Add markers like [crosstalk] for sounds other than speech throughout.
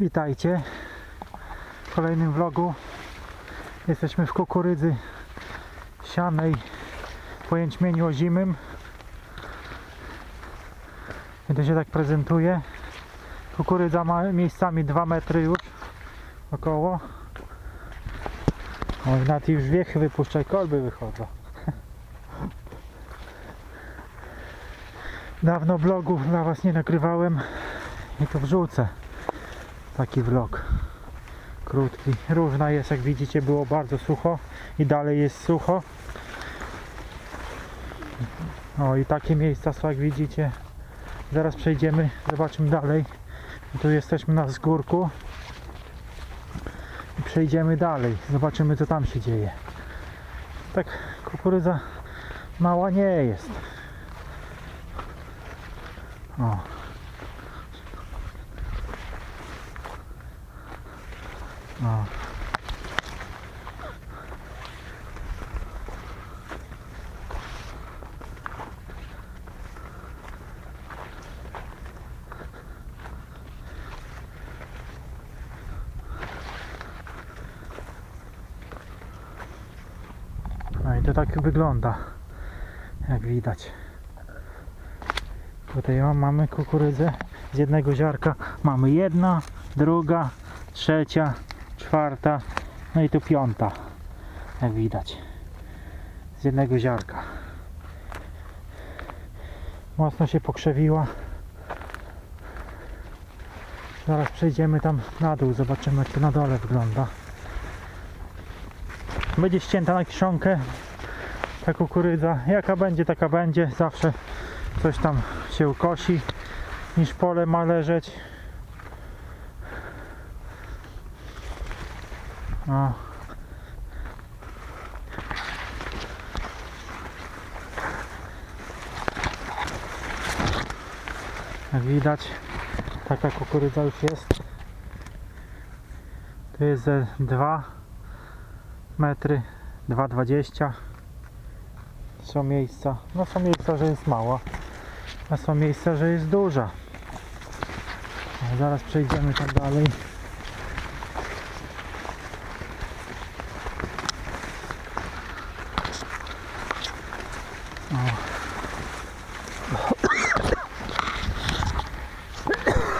Witajcie w kolejnym vlogu. Jesteśmy w kukurydzy sianej po jęczmieniu ozimym. I to się tak prezentuje. Kukurydza ma miejscami 2 metry już około. O, Nati już wiechy wypuszcza i kolby wychodzą. [laughs] Dawno vlogów dla Was nie nagrywałem i to wrzucę taki vlog krótki. Różna jest, jak widzicie, było bardzo sucho i dalej jest sucho. O i takie miejsca są, jak widzicie. Zaraz przejdziemy, zobaczymy dalej. Tu jesteśmy na wzgórku i przejdziemy dalej. Zobaczymy, co tam się dzieje. Tak, kukurydza mała nie jest. O. O. No i to tak wygląda, jak widać. Tutaj mamy kukurydzę z jednego ziarka. Mamy jedna, druga, trzecia, czwarta, no i tu piąta, jak widać. Z jednego ziarka. Mocno się pokrzewiła. Zaraz przejdziemy tam na dół, zobaczymy jak to na dole wygląda. Będzie ścięta na kiszonkę ta kukurydza. Jaka będzie, taka będzie. Zawsze coś tam się ukosi niż pole ma leżeć. O. Jak widać, taka kukurydza już jest. Tu jest ze 2 metry, 2,20 są miejsca, no są miejsca, że jest mała, a są miejsca, że jest duża. Zaraz przejdziemy tam dalej.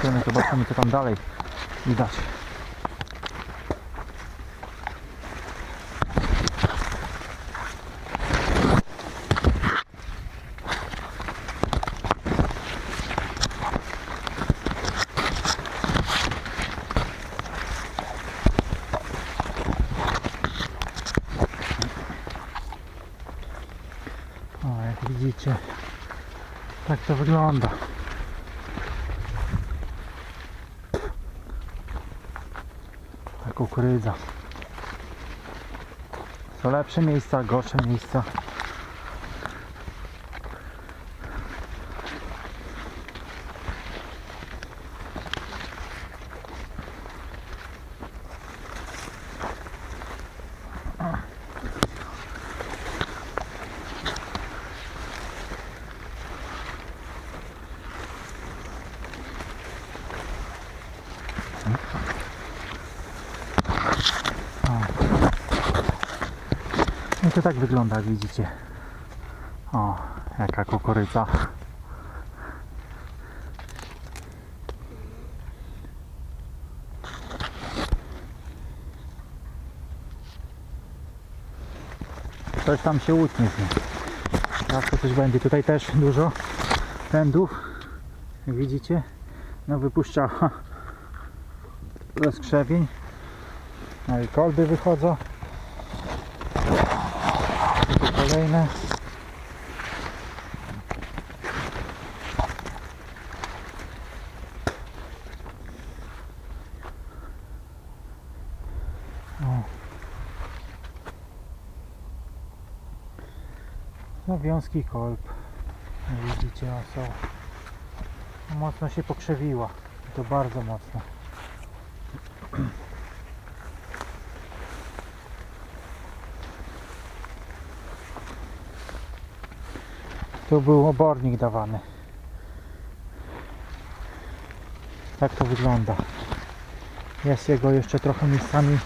Idziemy, zobaczymy co tam dalej widać. Jak widzicie, tak to wygląda. Kukurydza. Są lepsze miejsca, gorsze miejsca. To tak wygląda, widzicie. O, jaka kukurydza. Coś tam się utnie z nim. Zawsze coś będzie. Tutaj też dużo pędów. Jak widzicie. No wypuszcza [laughs] rozkrzewień. No i kolby wychodzą. Tu kolejne. No wiązki kolb. Widzicie, są. Mocno się pokrzewiła. To bardzo mocno. Tu był obornik dawany. Tak to wygląda. Jest jego jeszcze trochę miejscami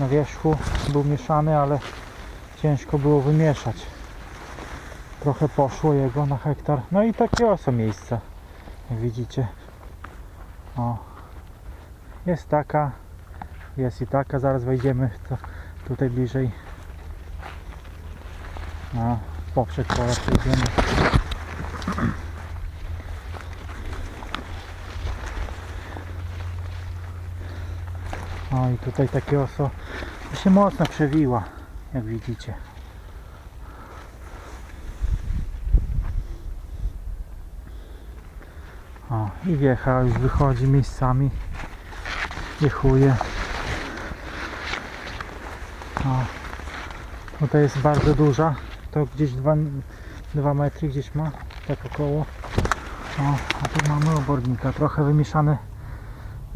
na wierzchu. Był mieszany, ale ciężko było wymieszać. Trochę poszło jego na hektar. No i takie oso miejsca. Jak widzicie. O. Jest taka. Jest i taka. Zaraz wejdziemy tutaj bliżej. No, poprzek. O i tutaj takie oso się mocno przewiła, jak widzicie. O i wiecha już wychodzi miejscami. Wiechuje. O. Tutaj jest bardzo duża. To gdzieś 2 metry gdzieś ma. Tak około. O, a tu mamy obornika. Trochę wymieszany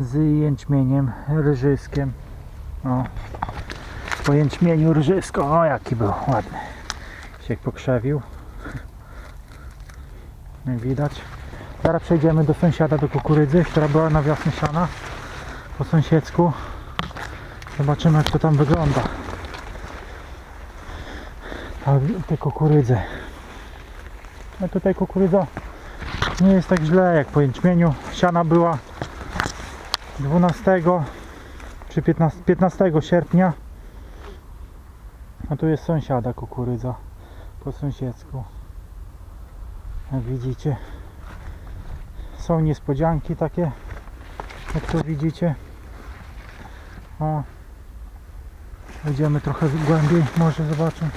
z jęczmieniem, ryżyskiem. O. Po jęczmieniu ryżysko. O, jaki był ładny. Się pokrzewił. [laughs] Jak widać. Teraz przejdziemy do sąsiada, do kukurydzy, która była na wiosnę siana. Po sąsiedzku. Zobaczymy jak to tam wygląda. Te kukurydze. No tutaj kukurydza nie jest tak źle jak po jęczmieniu. Siana była 12 czy 15, 15 sierpnia. A tu jest sąsiada kukurydza po sąsiedzku. Jak widzicie. Są niespodzianki takie, jak tu widzicie. O. Idziemy trochę głębiej, może zobaczę.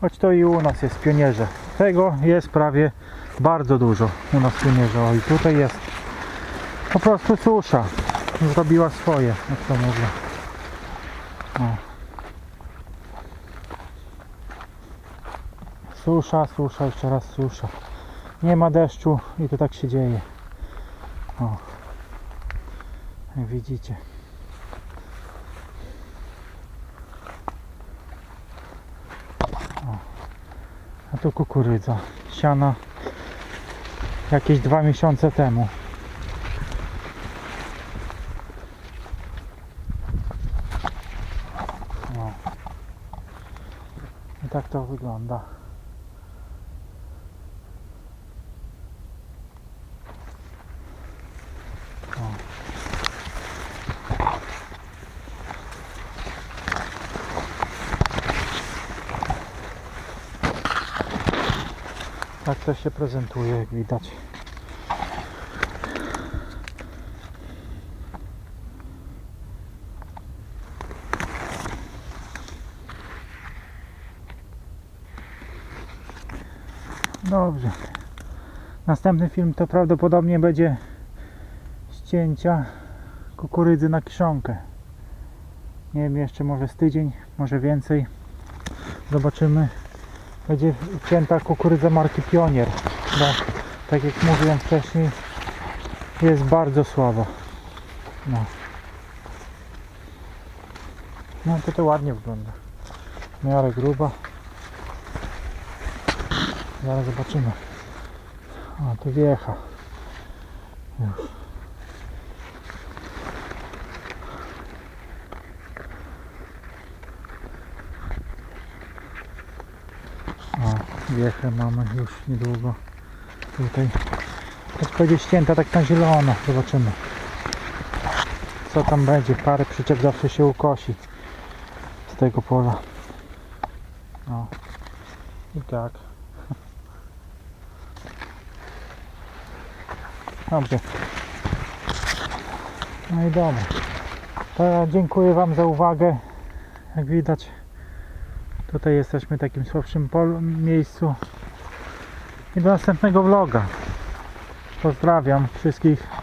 Choć to i u nas jest pionierze. Tego jest prawie bardzo dużo u nas pionierze. O i tutaj jest po prostu susza. Zrobiła swoje, jak to mówię. O. Susza, susza, jeszcze raz susza. Nie ma deszczu i to tak się dzieje. O. Jak widzicie. Kukurydza. Siana jakieś dwa miesiące temu. No. I tak to wygląda. Tak to się prezentuje, jak widać. Dobrze. Następny film to prawdopodobnie będzie ścięcia kukurydzy na kiszonkę. Nie wiem, jeszcze może z tydzień, może więcej. Zobaczymy będzie cięta kukurydza marki Pionier. Bo, tak jak mówiłem wcześniej, jest bardzo słaba. No. No to to ładnie wygląda. W miarę gruba. Zaraz zobaczymy. O, to wiecha. Już. O, wiechę mamy już niedługo. Tutaj. Tak będzie ścięta tak na zielono. Zobaczymy. Co tam będzie. Parę przyczep zawsze się ukosi z tego pola. O. I tak. Dobrze. No i dobra. To dziękuję Wam za uwagę. Jak widać, tutaj jesteśmy w takim słabszym miejscu. I do następnego vloga. Pozdrawiam wszystkich